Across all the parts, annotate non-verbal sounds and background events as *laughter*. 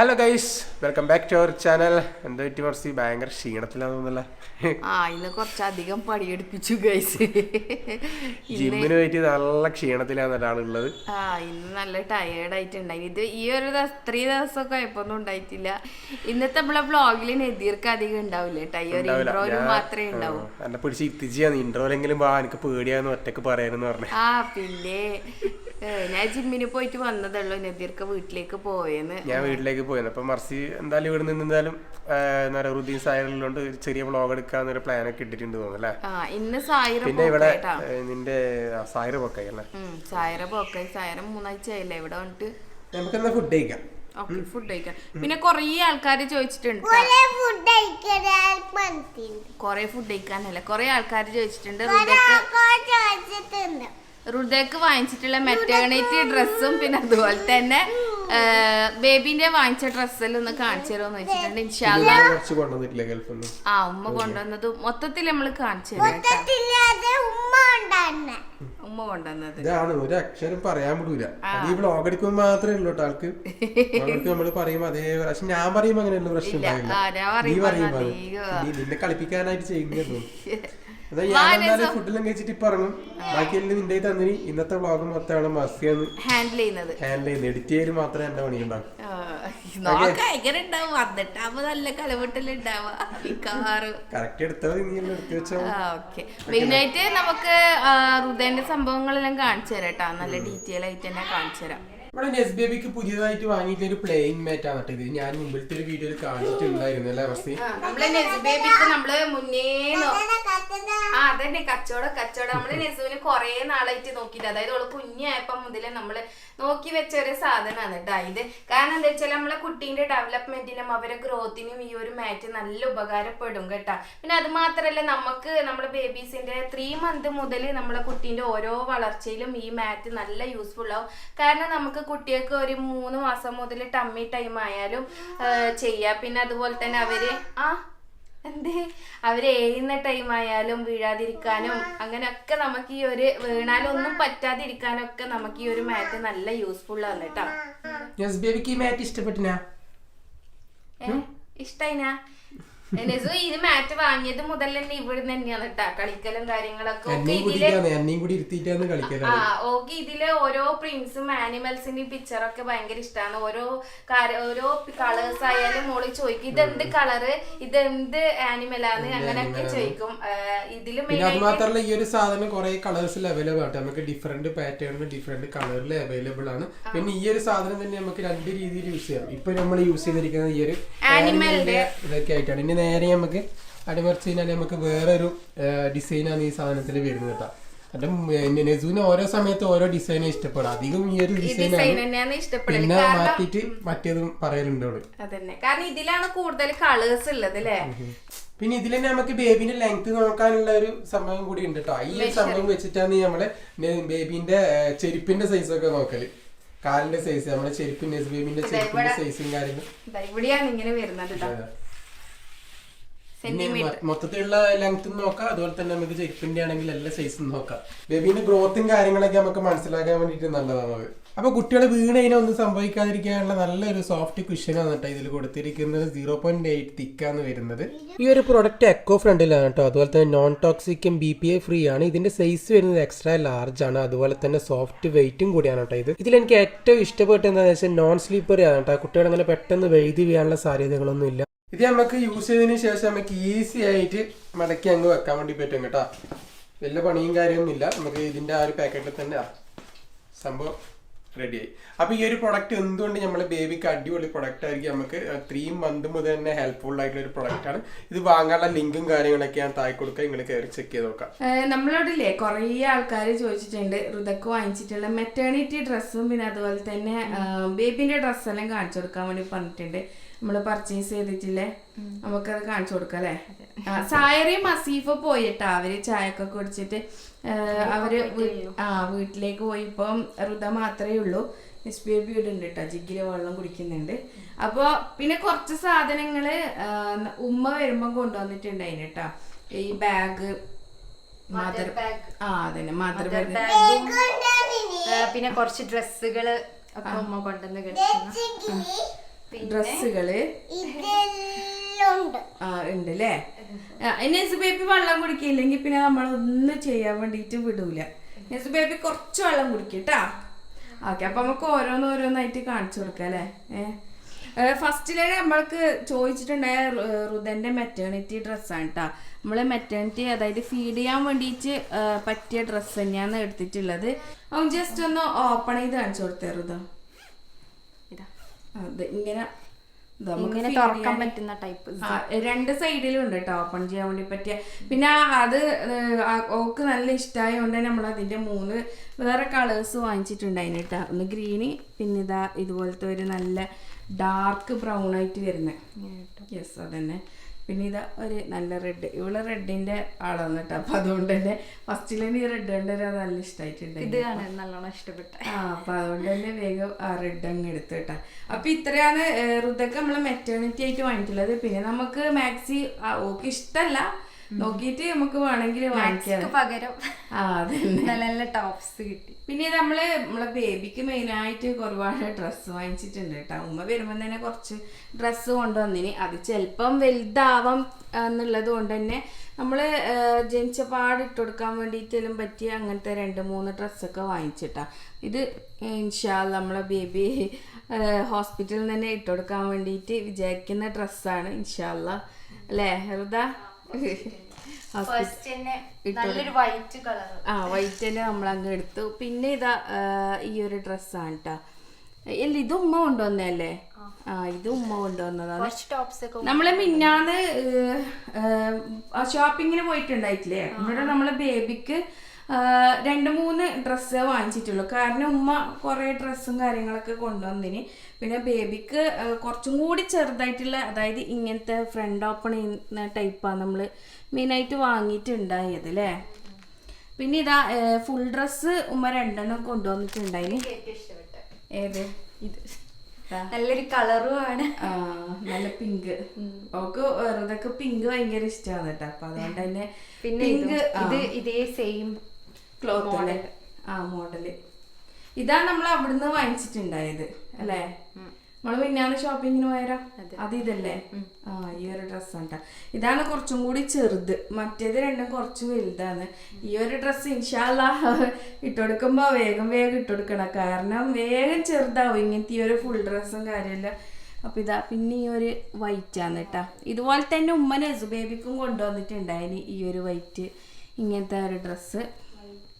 Hello guys welcome back to our channel എന്താ പറ്റി കുറച്ച് ഭയങ്കര ക്ഷീണത്തിലാണെന്നല്ല ആ ഇന്ന് കുറച്ചധികം പണിയെടുപ്പിച്ചു ഗൈസ് ജിമ്മിന് പറ്റി നല്ല ക്ഷീണത്തിലാണ് ഒരാളുള്ളത് ആ ഇന്ന് നല്ല ടയേർഡ് ആയിട്ടുണ്ടായി. ഇത് ഈ ഒരു ഇത്രയും ദിവസമൊക്കെ കുഴപ്പമൊന്നും ഉണ്ടായിട്ടില്ല. ഇന്നത്തെ നമ്മളെ വ്ളോഗിൽ നെതിർക്ക് അധികം ഉണ്ടാവില്ലേ. ടയർ മാത്രമേ ഉണ്ടാവൂ. എന്നെ പിടിച്ച് ഇത്തിച്ചിയാണ് ഇൻട്രോലെങ്കിലും വാ എനിക്ക് പേടിയാന്ന് ഒറ്റയ്ക്ക് പറയാനെന്ന് പറഞ്ഞു. ആ പിന്നെ ഞാൻ ജിമ്മിന് പോയിട്ട് വന്നതല്ലോ നദീർക്ക വീട്ടിലേക്ക് പോയെന്ന്. ഞാൻ വീട്ടിലേക്ക് പോയിരുന്നു അപ്പൊ മർസി എന്തായാലും ഇവിടെ നിന്ന് എന്തായാലും എന്താ പറയുക റുദീൻ സായറിലോണ്ട് ചെറിയ പ്ലാൻ എടുക്കാന്നൊരു പ്ലാനൊക്കെ ഇട്ടിട്ടുണ്ട് തോന്നുന്നല്ലേ ആ ഇന്ന് സായിറ പിന്നെ ഇവിടെ നിന്റെ സായിറ പൊക്കായി അല്ലേ? സായിറ സായിര സായിറ സായിര മൂന്നാഴ്ച ആയില്ലേ ഇവിടെ വന്നിട്ട്? നമുക്ക് എന്നാ ഫുഡ് കഴിക്കാം ഫുഡ് കഴിക്കാം. പിന്നെ കൊറേ ആൾക്കാർ ചോദിച്ചിട്ടുണ്ട് കൊറേ ഫുഡ് കഴിക്കാനല്ല? കൊറേ ആൾക്കാർ ചോദിച്ചിട്ടുണ്ട്. റുദക്ക് വാങ്ങിച്ചിട്ടുള്ള മെറ്റേണിറ്റി ഡ്രസ്സും പിന്നെ അതുപോലെ തന്നെ ബേബിന്റെ വാങ്ങിച്ച ഡ്രസ്സെല്ലാം ഒന്ന് കാണിച്ചു തരുമെന്ന് വെച്ചിട്ടുണ്ട്. ഇൻഷാല്ല കുറച്ച് കൊണ്ടുവന്നിട്ടില്ല ഗൾഫിൽ ആ ഉമ്മ കൊണ്ടുവന്നത് മൊത്തത്തിൽ നമ്മൾ കാണിച്ചു ഉമ്മ കൊണ്ടുവന്നത്. ഇതാണ് ഒരു അക്ഷരം പറയാൻ വിടൂല. ഈ വ്ളോഗ് എടുക്കുമ്പോൾ മാത്രമേ ഉള്ളൂ കേട്ടോ ആൾക്ക്. നമ്മൾ പറയുമ്പോ അതേ പക്ഷെ ഞാൻ പറയുമ്പോ അങ്ങനെയുള്ള പ്രശ്നം ഉണ്ടാവില്ല. നീ പറയുമ്പോ നിന്നെ കളിപ്പിക്കാനായിട്ട് ചെയ്യുന്നു *laughs* ഫുഡെല്ലാം കഴിച്ചിട്ട് ഇപ്പൊ ഇറങ്ങും. ബാക്കിയെല്ലാം നിന്റെ കയ്യിൽ തന്നിനി ഇന്നത്തെ വ്ളോഗ് മൊത്തമാണ് മസിയാന്ന് ഹാൻഡിൽ ചെയ്യുന്നത്. ഹാൻഡിൽ ചെയ്യുന്നത്. എഡിറ്റ് ചെയ്യൽ മാത്രമേ എന്റെ പണിയുണ്ടാവും എല്ലാം മെയിനായിട്ട് നമുക്ക് ഹൃദയന്റെ സംഭവങ്ങളെല്ലാം കാണിച്ചു തരാം നല്ല ഡീറ്റെയിൽ ആയിട്ട് തന്നെ കാണിച്ചു തരാം. എസ് നെസ് ബേബിക്ക് പുതിയതായിട്ട് വാങ്ങിയിട്ട് ഒരു പ്ലെയിൻ മാറ്റ് ആണ് ഇത്. ഞാൻ മുമ്പിലത്തെ ഒരു വീഡിയോയിൽ കാണിച്ചിട്ടുണ്ടായിരുന്നു അല്ലേ അവസ്ഥ നമ്മൾ നെസ്ബേബിക്ക് നമ്മൾ മുന്നേ അതന്നെ കച്ചവടം കച്ചവടം. നമ്മൾ നെസുവിന് കൊറേ നാളായിട്ട് നോക്കിയിട്ട് അതായത് ഓൾ കുഞ്ഞായപ്പം മുതലേ നമ്മൾ നോക്കി വെച്ച ഒരു സാധനമാണ് കേട്ടോ ഇത്. കാരണം എന്താ വെച്ചാൽ നമ്മളെ കുട്ടീന്റെ ഡെവലപ്മെന്റിനും അവരെ ഗ്രോത്തിനും ഈ ഒരു മാറ്റ് നല്ല ഉപകാരപ്പെടും കേട്ടാ. പിന്നെ അത് മാത്രല്ല നമുക്ക് നമ്മുടെ ബേബീസിന്റെ ത്രീ മന്ത് മുതൽ നമ്മളെ കുട്ടീന്റെ ഓരോ വളർച്ചയിലും ഈ മാറ്റ് നല്ല യൂസ്ഫുൾ ആവും. കാരണം നമുക്ക് കുട്ടികൾക്ക് ഒരു മൂന്ന് മാസം മുതൽ ടമ്മി ടൈം ആയാലും ചെയ്യാം. പിന്നെ അതുപോലെ തന്നെ അവർ ആ എന്തേ? അവർ എഴുന്ന ടൈം ആയാലും വീഴാതിരിക്കാനും അങ്ങനെയൊക്കെ നമുക്ക് ഈ ഒരു വീണാലൊന്നും പറ്റാതിരിക്കാനും ഒക്കെ നമുക്ക് ഈ ഒരു മാറ്റ് നല്ല യൂസ്ഫുൾ ആണ് കേട്ടോ. നെസ് ബേബിക്ക് ഈ മാറ്റ് ഇഷ്ടപ്പെട്ടിനാ? ഇഷ്ടായിനാ? നെസു ഇത് മാറ്റ് വാങ്ങിയത് മുതൽ തന്നെ ഇവിടെ തന്നെയാണ് കേട്ടാ കളിക്കലും കാര്യങ്ങളൊക്കെ ഇതിൽ ആ ഓക്കെ ഇതിലെ ഓരോ പ്രിന്റ്സും ആനിമൽസിന്റെ പിക്ചറൊക്കെ ഭയങ്കര ഇഷ്ടമാണ് ഓരോ ഓരോ കളേഴ്സ് ആയാലും മോൾ ചോദിക്കും ഇതെന്ത് കളറ് ഇതെന്ത് ആനിമലാണ് അങ്ങനെയൊക്കെ ചോദിക്കും. ഇതിലും അത് മാത്രമല്ല ഈ ഒരു സാധനം കുറെ കളേഴ്സിൽ അവൈലബിൾ ആണ് നമുക്ക് ഡിഫറെന്റ് പാറ്റേണിൽ ഡിഫറെന്റ് കളറിൽ അവൈലബിൾ ആണ്. പിന്നെ ഈ ഒരു സാധനം തന്നെ നമുക്ക് രണ്ട് രീതിയിൽ യൂസ് ചെയ്യാം. ഇപ്പൊ നമ്മൾ യൂസ് ചെയ്തിരിക്കുന്ന ഈ ഒരു ഇതൊക്കെ ആയിട്ടാണ് ഇനി നേരെ നമുക്ക് അടിമറിച്ച് കഴിഞ്ഞാൽ നമുക്ക് വേറൊരു ഡിസൈനാണ് ഈ സാധനത്തിൽ വരുന്നത് കേട്ടോ. നെസുവിന് ഓരോ സമയത്ത് ഓരോ ഡിസൈനും ഇഷ്ടപ്പെടും അധികം ഈ ഒരു ഡിസൈൻ പിന്നെ മാറ്റിട്ട് മറ്റേതും പറയലുണ്ട് അവൾ. അതന്നെ. കാരണം ഇതിലാണ് കൂടുതൽ കളേഴ്സ് ഉള്ളത് അല്ലേ പിന്നെ ഇതിൽ തന്നെ നമുക്ക് ബേബിന്റെ ലെങ്ത് നോക്കാനുള്ള ഒരു സംഭവം കൂടി ഉണ്ട് കേട്ടോ. ഈ സംഭവം വെച്ചിട്ടാണ് നമ്മൾ ബേബിന്റെ ചെരുപ്പിന്റെ സൈസ് ഒക്കെ നോക്കൽ. കാലിന്റെ സൈസ് നമ്മുടെ ചെരുപ്പിന്റെ ബേബിന്റെ ചെരുപ്പിന്റെ സൈസും കാര്യങ്ങളും. ഇങ്ങനെ വരുന്നത് മൊത്തത്തിലുള്ള ലെങ്ത് നോക്കാം. അതുപോലെ തന്നെ നമുക്ക് ചെരുപ്പിന്റെ ആണെങ്കിൽ എല്ലാ സൈസും നോക്കാം. ബേബിന്റെ ഗ്രോത്തും കാര്യങ്ങളൊക്കെ നമുക്ക് മനസ്സിലാക്കാൻ വേണ്ടിട്ട് നല്ലതാണ് അത്. അപ്പൊ കുട്ടികൾ വീണതിനെ ഒന്നും സംഭവിക്കാതിരിക്കാനുള്ള നല്ലൊരു സോഫ്റ്റ് ക്വിഷൻ കേട്ടോ ഇതിൽ കൊടുത്തിരിക്കുന്നത്. സീറോ പോയിന്റ് എയ്റ്റ് തിക്കാന്ന് വരുന്നത്. ഈ ഒരു പ്രൊഡക്റ്റ് എക്കോ ഫ്രണ്ടിലാണ് കേട്ടോ. അതുപോലെ തന്നെ നോൺ ടോക്സിക്കും ബി പി ഐ ഫ്രീ ആണ്. ഇതിന്റെ സൈസ് വരുന്നത് എക്സ്ട്രാ ലാർജ് ആണ്. അതുപോലെ തന്നെ സോഫ്റ്റ് വെയിറ്റും കൂടിയാണ് കേട്ടോ ഇത്. ഇതിൽ എനിക്ക് ഏറ്റവും ഇഷ്ടപ്പെട്ട എന്താണെന്ന് വെച്ചാൽ നോൺ സ്ലീപ്പർ ആണ് കേട്ടോ. കുട്ടികൾ അങ്ങനെ പെട്ടെന്ന് വെഴുതി വീഴാനുള്ള സാധ്യതകളൊന്നും ഇല്ല. ഇത് നമുക്ക് യൂസ് ചെയ്തതിന് ശേഷം നമുക്ക് ഈസി ആയിട്ട് മടക്കി അങ്ങ് വെക്കാൻ വേണ്ടി പറ്റും കേട്ടോ. വലിയ പണിയും കാര്യമൊന്നും ഇല്ല. നമുക്ക് ഇതിന്റെ ആ ഒരു പാക്കറ്റിൽ തന്നെ സംഭവം റെഡിയായി അപ്പൊ ഈ ഒരു പ്രൊഡക്റ്റ് എന്തുകൊണ്ട് നമ്മൾ ബേബിക്ക് അടിപൊളി പ്രൊഡക്റ്റ് ആയിരിക്കും നമുക്ക് ത്രീ മന്ത് മുതൽ തന്നെ ഹെൽപ്ഫുൾ ആയിട്ടുള്ള ഒരു പ്രൊഡക്റ്റ് ആണ്. ഇത് വാങ്ങാനുള്ള ലിങ്കും കാര്യങ്ങളൊക്കെ ഞാൻ താഴെ കൊടുക്കുക നിങ്ങൾ കയറി ചെക്ക് ചെയ്ത് നോക്കാം. നമ്മളോടില്ലേ കുറേ ആൾക്കാർ ചോദിച്ചിട്ടുണ്ട്. ഋതക്ക് വാങ്ങിച്ചിട്ടുള്ള മെറ്റേണിറ്റി ഡ്രസ്സും പിന്നെ അതുപോലെ തന്നെ ബേബിന്റെ ഡ്രസ്സെല്ലാം കാണിച്ചു കൊടുക്കാൻ വേണ്ടി പറഞ്ഞിട്ടുണ്ട്. നമ്മൾ പർച്ചേസ് ചെയ്തിട്ടില്ലേ? നമുക്കത് കാണിച്ചു കൊടുക്കാം അല്ലേ? *laughs* സായറയും മസീഫ പോയിട്ടാ. അവർ ചായയൊക്കെ കുടിച്ചിട്ട് അവർ ആ വീട്ടിലേക്ക് പോയി. ഇപ്പം റുത മാത്രമേ ഉള്ളൂ. എസ് ബി ഇവിടെ ഉണ്ട് കേട്ടോ ജിഗ്ഗിൽ വെള്ളം കുടിക്കുന്നുണ്ട്. അപ്പോൾ പിന്നെ കുറച്ച് സാധനങ്ങൾ ഉമ്മ വരുമ്പം കൊണ്ടുവന്നിട്ടുണ്ടായിന് കേട്ടോ ഈ ബാഗ് മദർ ബാഗ്. ആ അതന്നെ. Mother bag. പിന്നെ കുറച്ച് ഡ്രസ്സുകൾ ഒക്കെ ഉമ്മ കൊണ്ടുവന്ന് കിടക്കുന്നു ഡ്രസ്സുകൾ. ആ ഉണ്ട് ബേബി വെള്ളം കുടിക്കില്ലെങ്കിൽ പിന്നെ നമ്മളൊന്നും ചെയ്യാൻ വേണ്ടിയിട്ട് വിടൂല. നെസ് ബേബി കുറച്ച് വെള്ളം കുടിക്കട്ടാ. ഓക്കെ അപ്പൊ നമുക്ക് ഓരോന്നോരോന്നായിട്ട് കാണിച്ചു കൊടുക്കാം അല്ലേ? ഏഹ് ഫസ്റ്റിലെ നമ്മൾക്ക് ചോദിച്ചിട്ടുണ്ടായ റുദന്റെ മെറ്റേണിറ്റി ഡ്രസ്സാണ് കേട്ടോ നമ്മൾ മെറ്റേണിറ്റി അതായത് ഫീഡ് ചെയ്യാൻ വേണ്ടിയിട്ട് പറ്റിയ ഡ്രസ്സ് തന്നെയാണ് എടുത്തിട്ടുള്ളത്. അവൻ ജസ്റ്റ് ഒന്ന് ഓപ്പൺ ചെയ്ത് കാണിച്ചു കൊടുത്തേ റുദ ഇതാ ഇങ്ങനെ ഇങ്ങനെ തുറക്കാൻ പറ്റുന്ന ടൈപ്പ് രണ്ട് സൈഡിലും ഉണ്ട് കേട്ടോ ഓപ്പൺ ചെയ്യാൻ വേണ്ടി പറ്റിയ. പിന്നെ അത് ഓക്ക് നല്ല ഇഷ്ടമായതുകൊണ്ട് നമ്മൾ അതിന്റെ മൂന്ന് വേറെ കളേഴ്സ് വാങ്ങിച്ചിട്ടുണ്ടായിന് കേട്ടോ ഒന്ന് ഗ്രീന് പിന്നെ ഇതാ ഇതുപോലത്തെ ഒരു നല്ല ഡാർക്ക് ബ്രൗൺ ആയിട്ട് വരുന്നത് യെസ് അതന്നെ. പിന്നെ ഇതാ ഒരു നല്ല റെഡ് ഇവൾ റെഡിന്റെ ആളാണ് കേട്ടോ. അപ്പൊ അതുകൊണ്ട് തന്നെ ഫസ്റ്റിൽ ഈ റെഡ് കണ്ട നല്ല ഇഷ്ടപ്പെട്ട. ആ അപ്പൊ അതുകൊണ്ട് തന്നെ വേഗം ആ റെഡ് അങ്ങ് എടുത്തു കേട്ടാ. അപ്പൊ ഇത്രയാണ് ഋതൊക്കെ നമ്മൾ മെറ്റേണിറ്റി ആയിട്ട് വാങ്ങിയിട്ടുള്ളത്. പിന്നെ നമുക്ക് മാക്സി ഓക്ക് ഇഷ്ടല്ല. നോക്കിയിട്ട് നമുക്ക് വേണമെങ്കിൽ വാങ്ങിക്കാം. പകരം. നല്ല നല്ല ടോപ്സ് കിട്ടി. പിന്നെ നമ്മൾ നമ്മളെ ബേബിക്ക് മെയിൻ ആയിട്ട് ഒരുപാട് ഡ്രസ്സ് വാങ്ങിച്ചിട്ടുണ്ട് കേട്ടോ. ഉമ്മ വരുമ്പോൾ തന്നെ കുറച്ച് ഡ്രസ്സ് കൊണ്ടുവന്നിന്. അത് ചിലപ്പം വലുതാവാം എന്നുള്ളത് കൊണ്ട് തന്നെ നമ്മൾ ജനിച്ച പാട് ഇട്ട് കൊടുക്കാൻ വേണ്ടിയിട്ടെല്ലാം പറ്റിയ അങ്ങനത്തെ രണ്ട് മൂന്ന് ഡ്രസ്സൊക്കെ വാങ്ങിച്ചിട്ടാ. ഇത് ഇൻഷാല്ല നമ്മളെ ബേബി ഹോസ്പിറ്റലിൽ തന്നെ ഇട്ട് കൊടുക്കാൻ വേണ്ടിയിട്ട് വിചാരിക്കുന്ന ഡ്രസ്സാണ് ഇൻഷാല്ല അല്ലേ ഹൃദ? നല്ലൊരു വൈറ്റ് കളർ ആ വൈറ്റ് തന്നെ നമ്മൾ അങ്ങ് എടുത്തു. പിന്നെ ഇതാ ഈ ഒരു ഡ്രസ്സാണ് കേട്ടോ ഇല്ല ഇത് ഉമ്മ കൊണ്ടുവന്നല്ലേ ആ. ഇത് ഉമ്മ കൊണ്ടുവന്നതാണ് നമ്മൾ മിന്നാന്ന് ഷോപ്പിങ്ങിന് പോയിട്ടുണ്ടായിട്ടില്ലേ? ഇവിടെ നമ്മളെ ബേബിക്ക് രണ്ട് മൂന്ന് ഡ്രസ്സ് വാങ്ങിച്ചിട്ടുള്ളൂ. കാരണം ഉമ്മ കുറേ ഡ്രസ്സും കാര്യങ്ങളൊക്കെ കൊണ്ടുവന്നിന്. പിന്നെ ബേബിക്ക് കുറച്ചും കൂടി ചെറുതായിട്ടുള്ള അതായത് ഇങ്ങനത്തെ ഫ്രണ്ട് ഓപ്പൺ ചെയ്യുന്ന ടൈപ്പാണ് നമ്മൾ മെയിനായിട്ട് വാങ്ങിയിട്ടുണ്ടായത് അല്ലേ പിന്നെ ഇതാ ഫുൾ ഡ്രസ്സ് ഉമ്മ രണ്ടെണ്ണം കൊണ്ടുവന്നിട്ടുണ്ടായിന്. ഏത്? ഇത്. നല്ലൊരു കളറും ആണ്. നല്ല പിങ്ക്. അവക്ക് വെറുതൊക്കെ പിങ്ക് ഭയങ്കര ഇഷ്ടമാണ് കേട്ടോ. അപ്പൊ അതുകൊണ്ട് തന്നെ പിന്നെ. ഇത് ഇതേ സെയിം ക്ലോത്ത് അല്ലേ? ആ മോഡൽ. ഇതാണ് നമ്മൾ അവിടുന്ന് വാങ്ങിച്ചിട്ടുണ്ടായത് അല്ലേ? നമ്മൾ പിന്നാണ് ഷോപ്പിങ്ങിന് പോയരാ അത്. ഇതല്ലേ? ആ ഈ ഒരു ഡ്രസ്സാണ്. ഇതാണ് കുറച്ചും കൂടി ചെറുത്. മറ്റേത് രണ്ടും കുറച്ച് വലുതാണ്. ഈ ഒരു ഡ്രസ്സ് ഇൻഷാല്ല *laughs* ഇട്ടുകൊടുക്കുമ്പോ വേഗം വേഗം ഇട്ടുകൊടുക്കണം കാരണം വേഗം ചെറുതാവും ഇങ്ങനത്തെ ഈ ഒരു ഫുൾ ഡ്രസ്സും കാര്യമില്ല. അപ്പൊ ഇതാ പിന്നെ ഈ ഒരു വൈറ്റ് ആണ് കേട്ടാ ഇതുപോലെ തന്നെ ഉമ്മ നെസു ബേബിക്കും കൊണ്ടുവന്നിട്ടുണ്ടായിന് ഈ ഒരു വൈറ്റ് ഇങ്ങനത്തെ ഒരു ഡ്രസ്സ്.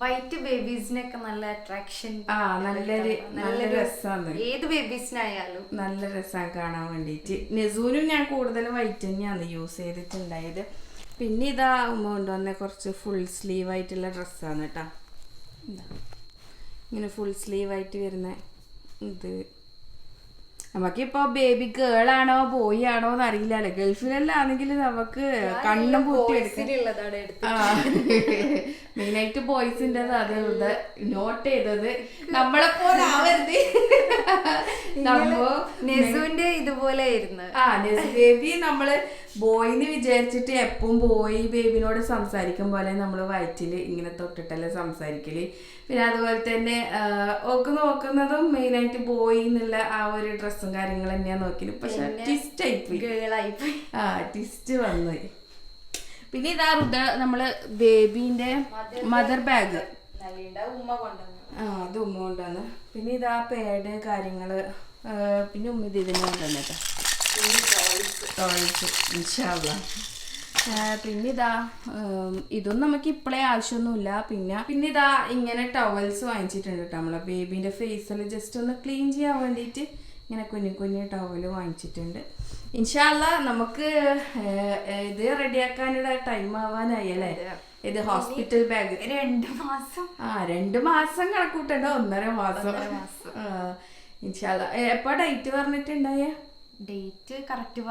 വൈറ്റ് ബേബീസിനൊക്കെ നല്ല അട്രാക്ഷൻ ആ നല്ലൊരു നല്ല രസമാണ് ഏത് ബേബീസിനായാലും നല്ല രസമാണ് കാണാൻ വേണ്ടിയിട്ട് നെസൂനും ഞാൻ കൂടുതലും വൈറ്റ് തന്നെയാണ് യൂസ് ചെയ്തിട്ടുണ്ടായത്. പിന്നെ ഇതാ ഉമ്മ കൊണ്ടുവന്ന കുറച്ച് ഫുൾ സ്ലീവ് ആയിട്ടുള്ള ഡ്രസ്സാണ് കേട്ടോ ഇങ്ങനെ ഫുൾ സ്ലീവ് ആയിട്ട് വരുന്ന ഇത്. നമുക്കിപ്പോ ബേബി ഗേൾ ആണോ ബോയ് ആണോ എന്ന് അറിയില്ലല്ലോ ഗൾഫിലെല്ലാം ആണെങ്കിൽ നമുക്ക് കണ്ണും മെയിനായിട്ട് *laughs* ബോയ്സിന്റെ അത് നോട്ട് ചെയ്തത്. നമ്മളെ പോലെ ആവരുത് നെസുവിന്റെ ഇതുപോലെ ആയിരുന്നു ആ നെസു ബേബി നമ്മൾ ബോയിന്ന് വിചാരിച്ചിട്ട് എപ്പം ബോയ് ബേബിനോട് സംസാരിക്കും പോലെ നമ്മൾ വയറ്റിൽ ഇങ്ങനെ തൊട്ടിട്ടല്ലേ സംസാരിക്കൽ. പിന്നെ അതുപോലെ തന്നെ ഒക്കെ ഓക്ക് നോക്കുന്നതും മെയിനായിട്ട് ബോയ് എന്നുള്ള ആ ഒരു ഡ്രസ്സും കാര്യങ്ങളും തന്നെയാ നോക്കിയത് പക്ഷെ ട്വിസ്റ്റ് ആയിപ്പോയി. ആ ട്വിസ്റ്റ് വന്നു പിന്നെ ഇതാ റുദ നമ്മൾ ബേബിന്റെ മദർ ബാഗ് കൊണ്ടുവന്നു. ആ അത് ഉമ്മ കൊണ്ടാണ് പിന്നെ ഇതാ പേഡ് കാര്യങ്ങൾ. പിന്നെ ഉമ്മ ഇതിനാ ടോയ്സ് ഇൻഷാല്ല പിന്നെ ഇതാ ഇതൊന്നും നമുക്ക് ഇപ്പോഴേ ആവശ്യമൊന്നുമില്ല. പിന്നെ പിന്നെ ഇതാ ഇങ്ങനെ ടവൽസ് വാങ്ങിച്ചിട്ടുണ്ട് കേട്ടോ നമ്മളെ ബേബീന്റെ ഫേസിൽ ജസ്റ്റ് ഒന്ന് ക്ലീൻ ചെയ്യാൻ വേണ്ടിയിട്ട് ഇങ്ങനെ കുഞ്ഞു കുഞ്ഞു ടവൽ വാങ്ങിച്ചിട്ടുണ്ട്. ഇൻഷാല്ല നമുക്ക് ഇത് റെഡിയാക്കാനുള്ള ടൈം ആവാനായി അല്ലേ? ഇത് ഹോസ്പിറ്റൽ ബാഗ് രണ്ട് മാസം. ആ രണ്ട് മാസം കണക്കൂട്ടണ്ട. ഒന്നര മാസം. ഇൻഷാല്ല എപ്പോ ഡേറ്റ് പറഞ്ഞിട്ടുണ്ടായ? ഡേറ്റ് കറക്റ്റ്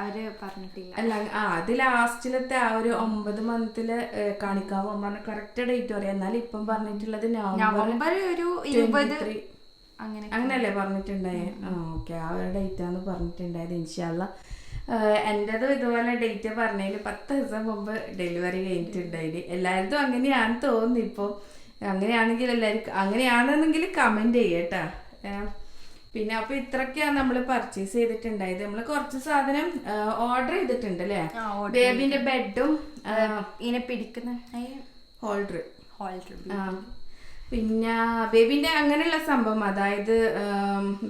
അവർ പറഞ്ഞിട്ടില്ല. അല്ല ആ അത് ലാസ്റ്റിലത്തെ ആ ഒരു ഒമ്പത് മന്തിൽ കാണിക്കാവോ? പറഞ്ഞ കറക്റ്റ് ഡേറ്റ് പറയാം. എന്നാലും ഇപ്പം പറഞ്ഞിട്ടുള്ളത് നവംബർ ഒരു ഇരുപത് അങ്ങനെ അങ്ങനല്ലേ പറഞ്ഞിട്ടുണ്ടായേ? ആ ഓക്കെ. ആ ഒരു ഡേറ്റ് ആണ് പറഞ്ഞിട്ടുണ്ടായത് ഇൻഷാല്ല എന്റെതും ഇതുപോലെ ഡേറ്റ് പറഞ്ഞതിൽ പത്ത് ദിവസം മുമ്പ് ഡെലിവറി കഴിഞ്ഞിട്ടുണ്ടായിന്. എല്ലാവരും അങ്ങനെയാണ് തോന്നുന്നു ഇപ്പോൾ അങ്ങനെയാണെങ്കിൽ എല്ലാവർക്കും അങ്ങനെയാണെന്നെങ്കിൽ കമന്റ് ചെയ്യട്ടാ പിന്നെ അപ്പൊ ഇത്രക്കാ നമ്മൾ പർച്ചേസ് ചെയ്തിട്ടുണ്ടായത്. നമ്മൾ കുറച്ച് സാധനം ഓർഡർ ചെയ്തിട്ടുണ്ട്. അല്ലേ ബേബിന്റെ ബെഡും ഇങ്ങനെ പിടിക്കുന്ന ഹോൾഡർ ഹോൾഡർ പിന്നെ ബേബിന്റെ അങ്ങനെയുള്ള സംഭവം. അതായത്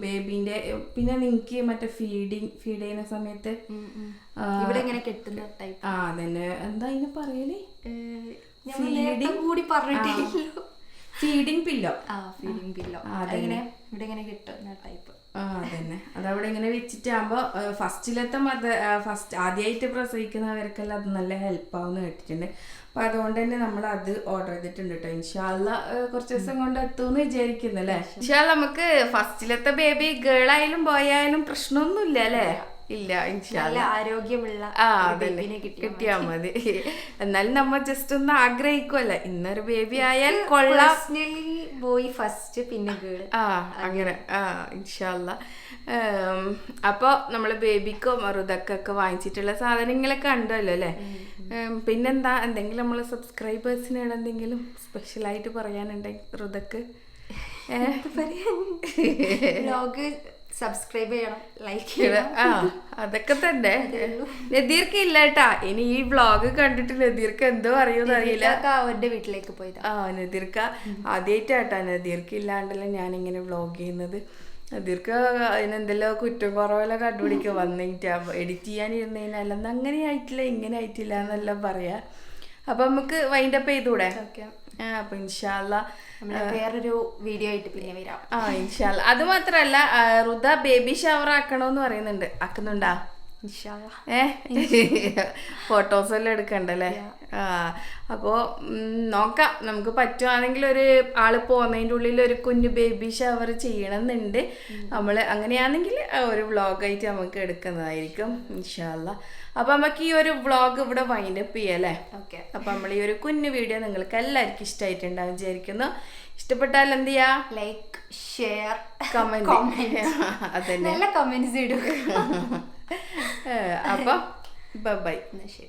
ബേബിന്റെ പിന്നെ നിങ്ങക്ക് മറ്റേ ഫീഡിങ് ഫീഡ് ചെയ്യുന്ന സമയത്ത് ആ, ഇവിടെ ഇങ്ങനെ കെട്ടുന്ന ടൈപ്പ് ആ അതന്നെ. എന്താ ഇങ്ങനെ പറയൽ? ഫീഡിങ് കൂടി പറഞ്ഞിട്ടില്ലല്ലോ. ഫീഡിങ് പില്ലോ ആ ഫീഡിങ് പില്ലോ അതെങ്ങനെ? ഇവിടെ ഇങ്ങനെ കിട്ടും ടൈപ്പ് ആ അതന്നെ. അതവിടെ ഇങ്ങനെ വെച്ചിട്ടാകുമ്പോ ഫസ്റ്റിലത്തെ മത ഫസ്റ്റ് ആദ്യമായിട്ട് പ്രസവിക്കുന്നവർക്കെല്ലാം അത് നല്ല ഹെൽപ്പ് ആവുന്ന കേട്ടിട്ടുണ്ട്. അപ്പൊ അതുകൊണ്ട് തന്നെ നമ്മൾ അത് ഓർഡർ ചെയ്തിട്ടുണ്ട് കേട്ടോ ഇൻഷാല്ല കുറച്ച് ദിവസം കൊണ്ട് എത്തുമെന്ന് വിചാരിക്കുന്നു അല്ലേ ഇൻഷാല്ല നമുക്ക് ഫസ്റ്റിലത്തെ ബേബി ഗേൾ ആയാലും ബോയ് ആയാലും പ്രശ്നമൊന്നുമില്ല അല്ലേ ഇല്ല നല്ല ആരോഗ്യമുള്ള ആ അതന്നെ. കിട്ടിയാ മതി. എന്നാലും നമ്മൾ ജസ്റ്റ് ഒന്ന് ആഗ്രഹിക്കുമല്ല ഇന്നൊരു ബേബി ആയാൽ കൊള്ളാം. ബോയ് ഫസ്റ്റ് പിന്നെ ഗേൾ ആ അങ്ങനെ. ആ ഇൻഷാല്ല അപ്പോൾ നമ്മൾ ബേബിക്കും റുദക്കൊക്കെ വാങ്ങിച്ചിട്ടുള്ള സാധനങ്ങളൊക്കെ ഉണ്ടല്ലോ അല്ലേ? പിന്നെന്താ? എന്തെങ്കിലും നമ്മൾ സബ്സ്ക്രൈബേഴ്സിനോട് എന്തെങ്കിലും സ്പെഷ്യലായിട്ട് പറയാനുണ്ടെങ്കിൽ റുതക്ക് വ്ലോഗ് *laughs* സബ്സ്ക്രൈബ് ചെയ്യണം ലൈക്ക് ചെയ്യണം. ആ അതൊക്കെ തന്നെ. നദീർക്ക് ഇല്ല കേട്ടാ ഇനി ഈ വ്ളോഗ് കണ്ടിട്ട് നദീർക്ക് എന്തോ അറിയൂന്ന് അറിയില്ല. അവരുടെ വീട്ടിലേക്ക് പോയത്. ആ നദീർക്ക ആദ്യമായിട്ടാട്ടാ നദീർക്ക് ഇല്ലാണ്ടല്ല ഞാനിങ്ങനെ വ്ളോഗ് ചെയ്യുന്നത്. നദീർക്ക് അതിനെന്തെല്ലോ കുറ്റം കുറവെല്ലാം കണ്ടുപിടിക്കുക വന്നിട്ട് എഡിറ്റ് ചെയ്യാനിരുന്നതിനല്ലെന്ന് അങ്ങനെ ആയിട്ടില്ല ഇങ്ങനെ ആയിട്ടില്ല എന്നെല്ലാം പറയാ. അപ്പൊ നമുക്ക് വൈൻഡപ്പ് ചെയ്തൂടെ? Okay. ആ അപ്പൊ ഇൻഷാല്ല വേറൊരു വീഡിയോ ആയിട്ട് പിന്നെ വരാം. ആ ഇൻഷാല്ല അത് മാത്രല്ല റുദ ബേബി ഷവർ ആക്കണോന്ന് പറയുന്നുണ്ട്. ആക്കുന്നുണ്ടാ. ഏ? ഫോട്ടോസ് *laughs* എല്ലാം എടുക്കണ്ടല്ലേ? ആ അപ്പോ നോക്കാം. നമുക്ക് പറ്റുവാണെങ്കിൽ ഒരു ആൾ പോകുന്നതിന്റെ ഉള്ളിൽ ഒരു കുഞ്ഞു ബേബി ഷവർ ചെയ്യണമെന്നുണ്ട് നമ്മൾ അങ്ങനെയാണെങ്കിൽ ഒരു വ്ളോഗായിട്ട് നമുക്ക് എടുക്കുന്നതായിരിക്കും ഇൻഷാല്ല അപ്പൊ നമുക്ക് ഈ ഒരു വ്ളോഗ് ഇവിടെ വൈൻഡ് അപ്പ് ചെയ്യല്ലേ ഓക്കെ അപ്പൊ നമ്മൾ ഈ ഒരു കുഞ്ഞു വീഡിയോ നിങ്ങൾക്ക് എല്ലാവർക്കും ഇഷ്ടമായിട്ടുണ്ടാവും വിചാരിക്കുന്നു. ഇഷ്ടപ്പെട്ടാൽ എന്ത് ചെയ്യാ? ലൈക്ക് ഷെയർ കമന്റ് അതന്നെ. നല്ല കമന്റ്സ് ഇടുക. *laughs* *laughs* അപ്പൊ ബൈ. എന്നാ ശരി.